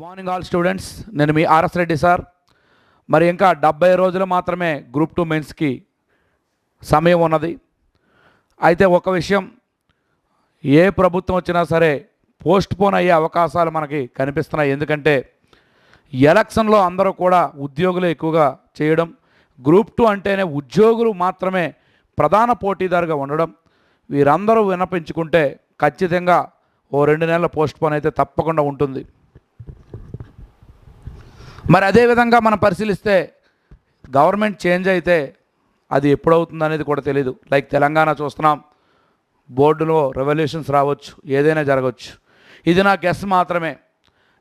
Morning all students నేను మీ RS Reddy sir. మరి ఇంకా డెబ్బై రోజులు మాత్రమే గ్రూప్ టూ మెయిన్స్కి సమయం ఉన్నది. అయితే ఒక విషయం ఏ ప్రభుత్వం వచ్చినా సరే పోస్ట్ పోన్ అయ్యే అవకాశాలు మనకి కనిపిస్తున్నాయి. ఎందుకంటే ఎలక్షన్లో అందరూ కూడా ఉద్యోగులు ఎక్కువగా చేయడం గ్రూప్ టూ అంటేనే ఉద్యోగులు మాత్రమే ప్రధాన పోటీదారుగా ఉండడం వీరందరూ విన్నపించుకుంటే ఖచ్చితంగా ఓ రెండు నెలల పోస్ట్ పోన్ అయితే తప్పకుండా ఉంటుంది. మరి అదేవిధంగా మనం పరిశీలిస్తే గవర్నమెంట్ చేంజ్ అయితే అది ఎప్పుడవుతుంది అనేది కూడా తెలియదు లైక్ తెలంగాణ చూస్తున్నాం బోర్డులో రెవల్యూషన్స్ రావచ్చు ఏదైనా జరగవచ్చు. ఇది నా గెస్ మాత్రమే.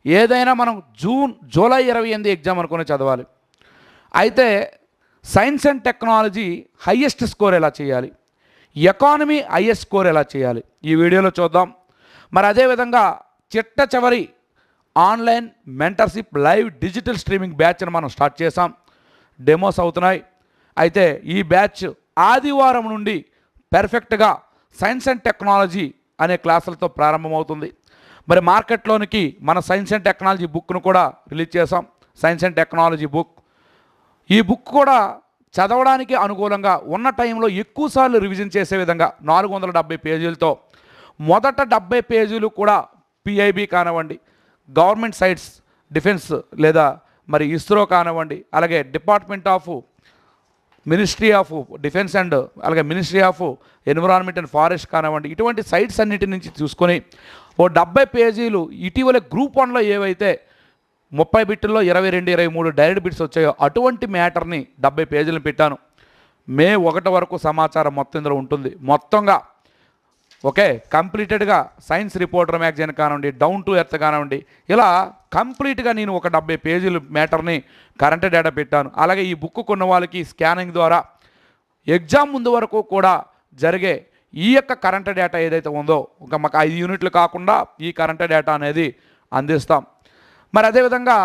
ఏదైనా మనం జూన్ జూలై ఇరవై ఎనిమిది ఎగ్జామ్ అనుకుని చదవాలి. అయితే science and technology highest score ఎలా చేయాలి? ఎకానమీ హయ్యెస్ట్ స్కోర్ ఎలా చేయాలి? ఈ వీడియోలో చూద్దాం. మరి అదేవిధంగా చిట్ట చివరి online mentorship live digital streaming బ్యాచ్ను మనం స్టార్ట్ చేసాం డెమోస్ అవుతున్నాయి. అయితే ఈ బ్యాచ్ ఆదివారం నుండి పెర్ఫెక్ట్గా సైన్స్ అండ్ టెక్నాలజీ అనే క్లాసులతో ప్రారంభమవుతుంది. మరి మార్కెట్లోనికి మన సైన్స్ అండ్ టెక్నాలజీ బుక్ను కూడా రిలీజ్ చేసాం సైన్స్ అండ్ టెక్నాలజీ బుక్. ఈ బుక్ కూడా చదవడానికి అనుకూలంగా ఉన్న టైంలో ఎక్కువసార్లు రివిజన్ చేసే విధంగా నాలుగు వందల డెబ్బై పేజీలతో. మొదట డెబ్బై పేజీలు కూడా పిఐబి కానివ్వండి గవర్నమెంట్ సైట్స్ డిఫెన్స్ లేదా మరి ఇస్రో కానివ్వండి అలాగే department of ministry of defence and అలాగే ministry of environment and forest కానివ్వండి ఇటువంటి సైట్స్ అన్నిటి నుంచి చూసుకొని ఓ డెబ్బై పేజీలు ఇటీవల గ్రూప్ వన్లో ఏవైతే ముప్పై బిట్టుల్లో ఇరవై రెండు ఇరవై మూడు డైరెక్ట్ బిట్స్ వచ్చాయో అటువంటి మ్యాటర్ని డెబ్బై పేజీలను పెట్టాను. మే ఒకటి వరకు సమాచారం మొత్తం ఇందులో ఉంటుంది. మొత్తంగా ఓకే కంప్లీటెడ్గా సైన్స్ రిపోర్టర్ మ్యాగజైన్ కానివ్వండి డౌన్ టు ఎర్త్ కానివ్వండి ఇలా కంప్లీట్గా నేను ఒక డెబ్బై పేజీలు మ్యాటర్ని కరెంట్ డేటా పెట్టాను. అలాగే ఈ బుక్ కొన్న వాళ్ళకి స్కానింగ్ ద్వారా ఎగ్జామ్ ముందు వరకు కూడా జరిగే ఈ యొక్క కరెంట్ డేటా ఏదైతే ఉందో ఒక మాకు ఐదు యూనిట్లు కాకుండా ఈ కరెంట్ డేటా అనేది అందిస్తాం. మరి అదేవిధంగా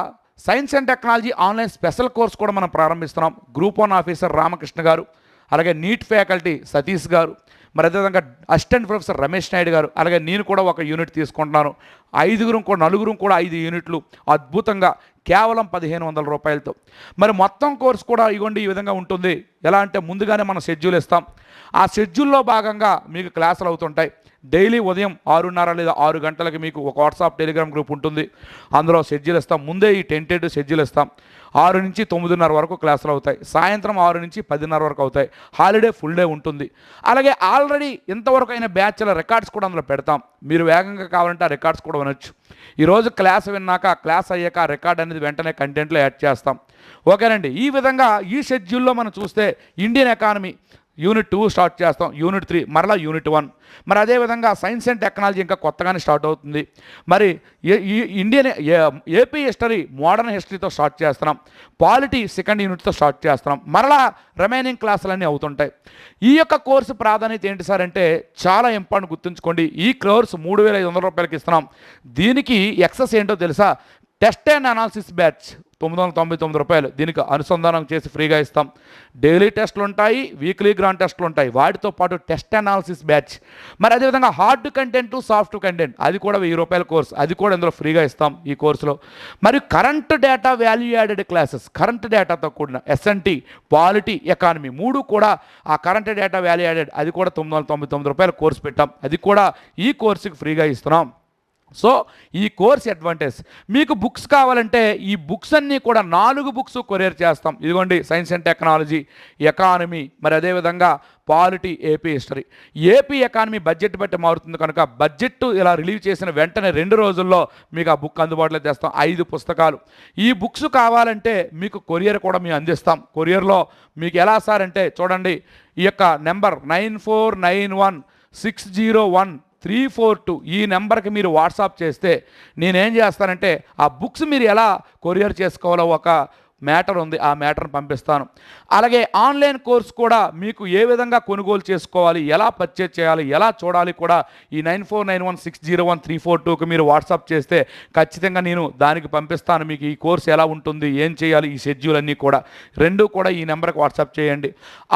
science and technology online special course కూడా మనం ప్రారంభిస్తున్నాం. Group one officer Ramakrishna garu అలాగే నీట్ ఫ్యాకల్టీ సతీష్ గారు మరి అదేవిధంగా అసిస్టెంట్ ప్రొఫెసర్ రమేష్ నాయుడు గారు అలాగే నేను కూడా ఒక యూనిట్ తీసుకుంటున్నాను. ఐదుగురం కూడా నలుగురం కూడా ఐదు యూనిట్లు అద్భుతంగా కేవలం పదిహేను వందల రూపాయలతో. మరి మొత్తం కోర్స్ కూడా ఇవ్వండి ఈ విధంగా ఉంటుంది. ఎలా అంటే ముందుగానే మనం షెడ్యూల్ ఇస్తాం. ఆ షెడ్యూల్లో భాగంగా మీకు క్లాసులు అవుతుంటాయి. డైలీ ఉదయం ఆరున్నర లేదా ఆరు గంటలకి మీకు ఒక వాట్సాప్ టెలిగ్రామ్ గ్రూప్ ఉంటుంది. అందులో షెడ్యూల్ ఇస్తాం. ముందే ఈ టెంటెడ్ షెడ్యూల్ ఇస్తాం. ఆరు నుంచి తొమ్మిదిన్నర వరకు క్లాసులు అవుతాయి. సాయంత్రం ఆరు నుంచి పదిన్నర వరకు అవుతాయి. హాలిడే ఫుల్ డే ఉంటుంది. అలాగే ఆల్రెడీ ఇంతవరకు అయిన బ్యాచ్ల రికార్డ్స్ కూడా అందులో పెడతాం. మీరు వేగంగా కావాలంటే ఆ రికార్డ్స్ కూడా వినొచ్చు. ఈరోజు క్లాస్ విన్నాక క్లాస్ అయ్యాక రికార్డ్ అనేది వెంటనే కంటెంట్లో యాడ్ చేస్తాం. ఓకేనండి. ఈ విధంగా ఈ షెడ్యూల్లో మనం చూస్తే Indian economy unit two start చేస్తాం యూనిట్ త్రీ మరలా యూనిట్ వన్. మరి అదేవిధంగా సైన్స్ అండ్ టెక్నాలజీ ఇంకా కొత్తగానే స్టార్ట్ అవుతుంది. మరి ఈ Indian A- AP history modern హిస్టరీతో start చేస్తున్నాం. పాలిటీ సెకండ్ యూనిట్తో స్టార్ట్ చేస్తున్నాం. మరలా రిమైనింగ్ క్లాసులన్నీ అవుతుంటాయి. ఈ యొక్క కోర్సు ప్రాధాన్యత ఏంటి సార్ అంటే చాలా ఇంపార్టెంట్ గుర్తుంచుకోండి. ఈ కోర్సు మూడు వేల ఐదు వందల రూపాయలకి ఇస్తున్నాం. దీనికి ఎక్సెస్ ఏంటో తెలుసా? టెస్ట్ అండ్ అనాలిసిస్ బ్యాచ్ తొమ్మిది వందల తొంభై తొమ్మిది రూపాయలు. దీనికి అనుసంధానం చేసి ఫ్రీగా ఇస్తాం. డైలీ టెస్ట్లు ఉంటాయి వీక్లీ గ్రాండ్ టెస్ట్లు ఉంటాయి. వాటితో పాటు టెస్ట్ అనాలిసిస్ బ్యాచ్ మరి అదేవిధంగా హార్డ్ కంటెంట్ సాఫ్ట్ కంటెంట్ అది కూడా వెయ్యి రూపాయల కోర్స్ అది కూడా ఇందులో ఫ్రీగా ఇస్తాం ఈ కోర్సులో మరియు current data value added classes current డేటాతో కూడిన ఎస్ఎన్టీ పాలిటీ ఎకానమీ మూడు కూడా ఆ కరెంట్ డేటా వాల్యూ యాడెడ్ అది కూడా తొమ్మిది వందల తొంభై తొమ్మిది రూపాయల కోర్స్ పెట్టాం. అది కూడా ఈ కోర్సుకి ఫ్రీగా ఇస్తున్నాం. సో ఈ కోర్స్ అడ్వాంటేజ్. మీకు బుక్స్ కావాలంటే ఈ బుక్స్ అన్నీ కూడా నాలుగు బుక్స్ కొరియర్ చేస్తాం. ఇదిగోండి సైన్స్ అండ్ టెక్నాలజీ ఎకానమీ మరి అదేవిధంగా polity AP history. AP economy budget బట్టి మారుతుంది కనుక బడ్జెట్ ఇలా రిలీవ్ చేసిన వెంటనే రెండు రోజుల్లో మీకు ఆ బుక్ అందుబాటులో తెస్తాం. ఐదు పుస్తకాలు. ఈ బుక్స్ కావాలంటే మీకు కొరియర్ కూడా మేము అందిస్తాం. కొరియర్లో మీకు ఎలా సార్ అంటే చూడండి ఈ యొక్క number nine four nine one six zero one three four two ఈ నెంబర్కి మీరు వాట్సాప్ చేస్తే నేనేం చేస్తానంటే ఆ బుక్స్ మీరు ఎలా కొరియర్ చేసుకోవాలో ఒక మ్యాటర్ ఉంది ఆ మ్యాటర్ని పంపిస్తాను. అలాగే ఆన్లైన్ కోర్స్ కూడా మీకు ఏ విధంగా కొనుగోలు చేసుకోవాలి ఎలా పర్చేజ్ చేయాలి ఎలా చూడాలి కూడా ఈ nine four nine one six zero one three four టూకి మీరు వాట్సాప్ చేస్తే ఖచ్చితంగా నేను దానికి పంపిస్తాను. మీకు ఈ కోర్స్ ఎలా ఉంటుంది ఏం చేయాలి ఈ షెడ్యూల్ అన్నీ కూడా రెండు కూడా ఈ నెంబర్కి వాట్సాప్ చేయండి.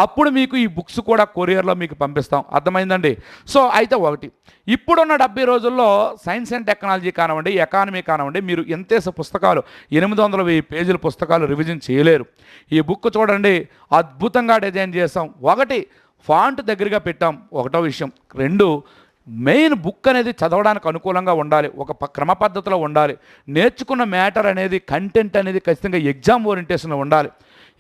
అప్పుడు మీకు ఈ బుక్స్ కూడా కొరియర్లో మీకు పంపిస్తాం. అర్థమైందండి? సో అయితే ఒకటి. ఇప్పుడున్న డెబ్బై రోజుల్లో సైన్స్ అండ్ టెక్నాలజీ కానివ్వండి ఎకానమీ కానివ్వండి మీరు ఎంతేస పుస్తకాలు ఎనిమిది వందల వెయ్యి పేజీల పుస్తకాలు రివిజన్ చేయలేరు. ఈ బుక్ చూడండి అద్భుతంగా డిజైన్ చేసాం ఒకటి ఫాంట్ దగ్గరగా పెట్టాం. ఒకటో విషయం. రెండు మెయిన్ బుక్ అనేది చదవడానికి అనుకూలంగా ఉండాలి. ఒక క్రమ పద్ధతిలో ఉండాలి. నేర్చుకున్న మ్యాటర్ అనేది కంటెంట్ అనేది ఖచ్చితంగా ఎగ్జామ్ ఓరియంటేషన్లో ఉండాలి.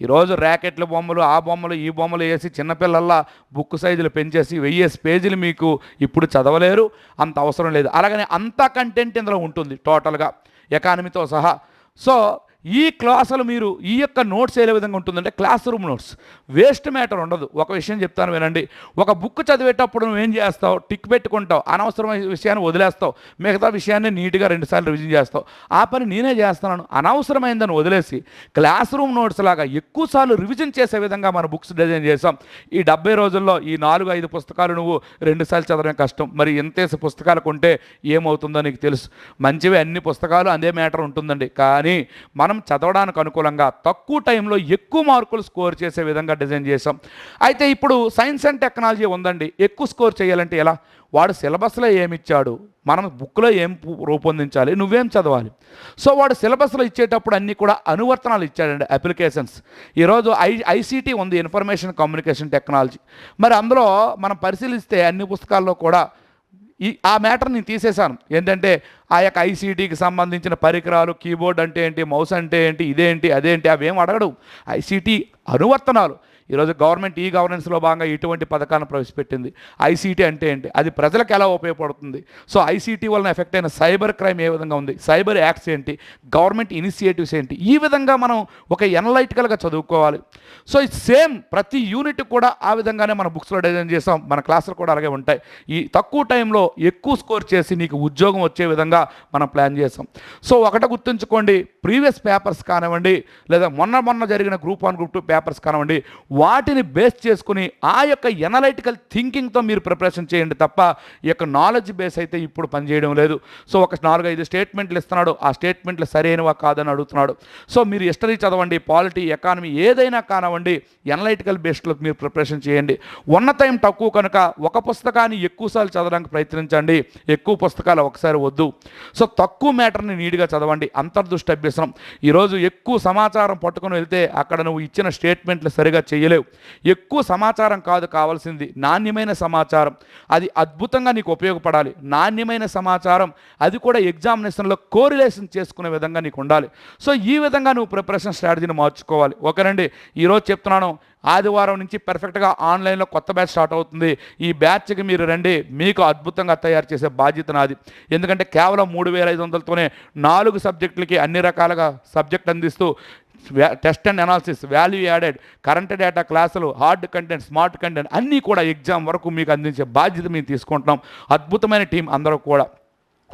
ఈరోజు ర్యాకెట్ల బొమ్మలు ఆ బొమ్మలు ఈ బొమ్మలు వేసి చిన్నపిల్లల్లా బుక్ సైజులు పెంచేసి వెయ్యేసి పేజీలు మీకు ఇప్పుడు చదవలేరు. అంత అవసరం లేదు. అలాగనే అంత కంటెంట్ ఇందులో ఉంటుంది టోటల్గా ఎకానమీతో సహా. సో ఈ క్లాసులు మీరు ఈ యొక్క నోట్స్ ఏ విధంగా ఉంటుందంటే classroom notes. Waste matter ఉండదు. ఒక విషయం చెప్తాను వినండి. ఒక బుక్ చదివేటప్పుడు నువ్వు ఏం చేస్తావు? టిక్ పెట్టుకుంటావు. అనవసరమైన విషయాన్ని వదిలేస్తావు. మిగతా విషయాన్ని నీట్గా రెండుసార్లు రివిజన్ చేస్తావు. ఆ పని నేనే చేస్తున్నాను. అనవసరమైందని వదిలేసి క్లాస్ రూమ్ నోట్స్ లాగా ఎక్కువసార్లు రివిజన్ చేసే విధంగా మన బుక్స్ డిజైన్ చేసాం ఈ డెబ్బై రోజుల్లో ఈ నాలుగు ఐదు పుస్తకాలు నువ్వు రెండుసార్లు చదవడం కష్టం. మరి ఎంతేసి పుస్తకాలు కొంటే ఏమవుతుందో నీకు తెలుసు. మంచివి అన్ని పుస్తకాలు అదే మ్యాటర్ ఉంటుందండి. కానీ మన మనం చదవడానికి అనుకూలంగా తక్కువ టైంలో ఎక్కువ మార్కులు స్కోర్ చేసే విధంగా డిజైన్ చేసాం అయితే ఇప్పుడు సైన్స్ అండ్ టెక్నాలజీ ఉందండి. ఎక్కువ స్కోర్ చేయాలంటే ఎలా? వాడు సిలబస్లో ఏమి ఇచ్చాడు? మనం బుక్లో ఏం రూపొందించాలి? నువ్వేం చదవాలి? సో వాడు సిలబస్లో ఇచ్చేటప్పుడు అన్నీ కూడా అనువర్తనాలు ఇచ్చాడండి అప్లికేషన్స్. ఈరోజు ఐ ఐసీటీ ఉంది ఇన్ఫర్మేషన్ కమ్యూనికేషన్ టెక్నాలజీ. మరి అందులో మనం పరిశీలిస్తే అన్ని పుస్తకాల్లో కూడా ఈ ఆ మ్యాటర్ నేను తీసేశాను. ఏంటంటే ఆ యొక్క ఐసీటీకి సంబంధించిన పరికరాలు కీబోర్డ్ అంటే ఏంటి మౌస్ అంటే ఏంటి ఇదేంటి అదేంటి అవేం అడగడు. ఐసీటీ అనువర్తనాలు. ఈరోజు గవర్నమెంట్ ఈ గవర్నెన్స్లో భాగంగా ఇటువంటి పథకాలను ప్రవేశపెట్టింది. ఐసీటీ అంటే ఏంటి అది ప్రజలకు ఎలా ఉపయోగపడుతుంది? సో ఐసీటీ వలన ఎఫెక్ట్ అయిన సైబర్ క్రైమ్ ఏ విధంగా ఉంది? సైబర్ యాక్ట్స్ ఏంటి? గవర్నమెంట్ ఇనిషియేటివ్స్ ఏంటి? ఈ విధంగా మనం ఒక ఎనలైటికల్గా చదువుకోవాలి. సో సేమ్ ప్రతి యూనిట్ కూడా ఆ విధంగానే మన బుక్స్లో డిజైన్ చేసాం మన క్లాసులు కూడా అలాగే ఉంటాయి. ఈ తక్కువ టైంలో ఎక్కువ స్కోర్ చేసి నీకు ఉద్యోగం వచ్చే విధంగా మనం ప్లాన్ చేసాం. సో ఒకట గుర్తుంచుకోండి ప్రీవియస్ పేపర్స్ కానివ్వండి లేదా మొన్న మొన్న జరిగిన group one group two papers కానివ్వండి వాటిని బేస్ చేసుకుని ఆ యొక్క ఎనలైటికల్ థింకింగ్తో మీరు ప్రిపరేషన్ చేయండి తప్ప ఈ యొక్క నాలెడ్జ్ బేస్ అయితే ఇప్పుడు పనిచేయడం లేదు. సో ఒక నాలుగైదు స్టేట్మెంట్లు ఇస్తున్నాడు ఆ స్టేట్మెంట్లు సరైనవా కాదని అడుగుతున్నాడు. సో మీరు హిస్టరీ చదవండి పాలిటీ ఎకానమీ ఏదైనా కానివ్వండి ఎనలైటికల్ బేస్డ్లో మీరు ప్రిపరేషన్ చేయండి. ఉన్న టైం తక్కువ కనుక ఒక పుస్తకాన్ని ఎక్కువసార్లు చదవడానికి ప్రయత్నించండి ఎక్కువ పుస్తకాలు ఒకసారి వద్దు. సో తక్కువ మ్యాటర్ని నీట్గా చదవండి అంతర్దృష్టి అభ్యసనం. ఈరోజు ఎక్కువ సమాచారం పట్టుకొని వెళ్తే అక్కడ నువ్వు ఇచ్చిన స్టేట్మెంట్లు సరిగా చేయలేవు. ఎక్కువ సమాచారం కాదు కావాల్సింది నాణ్యమైన సమాచారం. అది అద్భుతంగా నీకు ఉపయోగపడాలి. నాణ్యమైన సమాచారం అది కూడా ఎగ్జామినేషన్లో కోరిలేషన్ చేసుకునే విధంగా నీకు ఉండాలి. సో ఈ విధంగా నువ్వు ప్రిపరేషన్ స్ట్రాటజీని మార్చుకోవాలి. ఒకరండి ఈరోజు చెప్తున్నాను ఆదివారం నుంచి పర్ఫెక్ట్గా ఆన్లైన్లో కొత్త బ్యాచ్ స్టార్ట్ అవుతుంది. ఈ బ్యాచ్కి మీరు రండి. మీకు అద్భుతంగా తయారు చేసే బాధ్యత నాది. ఎందుకంటే కేవలం మూడు వేల ఐదు వందలతోనే నాలుగు సబ్జెక్టులకి అన్ని రకాలుగా సబ్జెక్ట్ అందిస్తూ test and analysis value added current data క్లాసులు హార్డ్ కంటెంట్ స్మార్ట్ కంటెంట్ అన్నీ కూడా ఎగ్జామ్ వరకు మీకు అందించే బాధ్యత మేము తీసుకుంటున్నాం. అద్భుతమైన టీం అందరూ కూడా.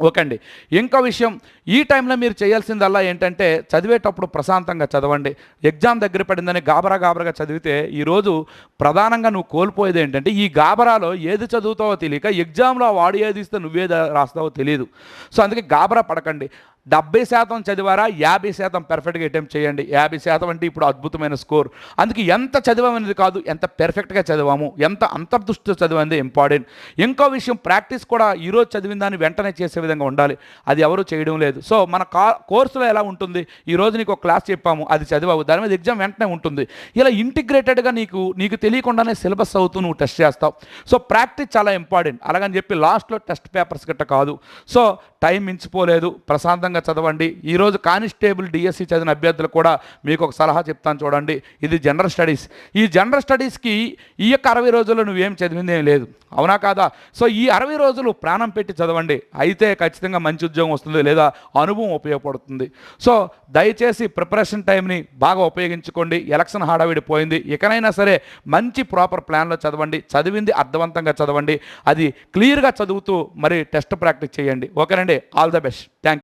ఓకే అండి ఇంకో విషయం ఈ టైంలో మీరు చేయాల్సిందల్లా ఏంటంటే చదివేటప్పుడు ప్రశాంతంగా చదవండి. ఎగ్జామ్ దగ్గర పడిందని గాబరా గాబరాగా చదివితే ఈరోజు ప్రధానంగా నువ్వు కోల్పోయేది ఏంటంటే ఈ గాబరాలో ఏది చదువుతావో తెలియక ఎగ్జామ్లో వాడు ఏది ఇస్తే నువ్వేది రాస్తావో తెలియదు సో అందుకే గాబరా పడకండి. డెబ్బై శాతం చదివారా? యాభై శాతం పెర్ఫెక్ట్గా అటెంప్ట్ చేయండి. యాభై శాతం అంటే ఇప్పుడు అద్భుతమైన స్కోర్ అందుకే ఎంత చదివామనేది కాదు ఎంత పెర్ఫెక్ట్గా చదివాము ఎంత అంతర్దృష్టితో చదివింది ఇంపార్టెంట్ ఇంకో విషయం ప్రాక్టీస్ కూడా ఈరోజు చదివిన దాన్ని వెంటనే చేసే విధంగా ఉండాలి. అది ఎవరు చేయడం లేదు. సో మన కా కోర్సులో ఎలా ఉంటుంది? ఈరోజు నీకు ఒక క్లాస్ చెప్పాము అది చదివావు దాని మీద ఎగ్జామ్ వెంటనే ఉంటుంది. ఇలా ఇంటిగ్రేటెడ్గా నీకు నీకు తెలియకుండానే సిలబస్ అవుతూ నువ్వు టెస్ట్ చేస్తావు. సో ప్రాక్టీస్ చాలా ఇంపార్టెంట్ అలాగని చెప్పి లాస్ట్లో టెస్ట్ పేపర్స్ గట్ట కాదు. సో టైం మించిపోలేదు ప్రశాంతంగా చదవండి. ఈరోజు కానిస్టేబుల్ డిఎస్సి చదివిన అభ్యర్థులు కూడా మీకు ఒక సలహా చెప్తాను చూడండి. ఇది జనరల్ స్టడీస్. ఈ జనరల్ స్టడీస్కి ఈ యొక్క అరవై రోజుల్లో నువ్వేం చదివింది ఏం లేదు. అవునా కాదా? సో ఈ అరవై రోజులు ప్రాణం పెట్టి చదవండి. అయితే ఖచ్చితంగా మంచి ఉద్యోగం వస్తుంది లేదా అనుభవం ఉపయోగపడుతుంది. సో దయచేసి ప్రిపరేషన్ టైంని బాగా ఉపయోగించుకోండి. ఎలక్షన్ హడావిడి పోయింది. ఇకనైనా సరే మంచి ప్రాపర్ ప్లాన్లో చదవండి. చదివింది అర్థవంతంగా చదవండి. అది క్లియర్గా చదువుతూ మరి టెస్ట్ ప్రాక్టీస్ చేయండి. ఓకేనండి ఆల్ ద బెస్ట్. థ్యాంక్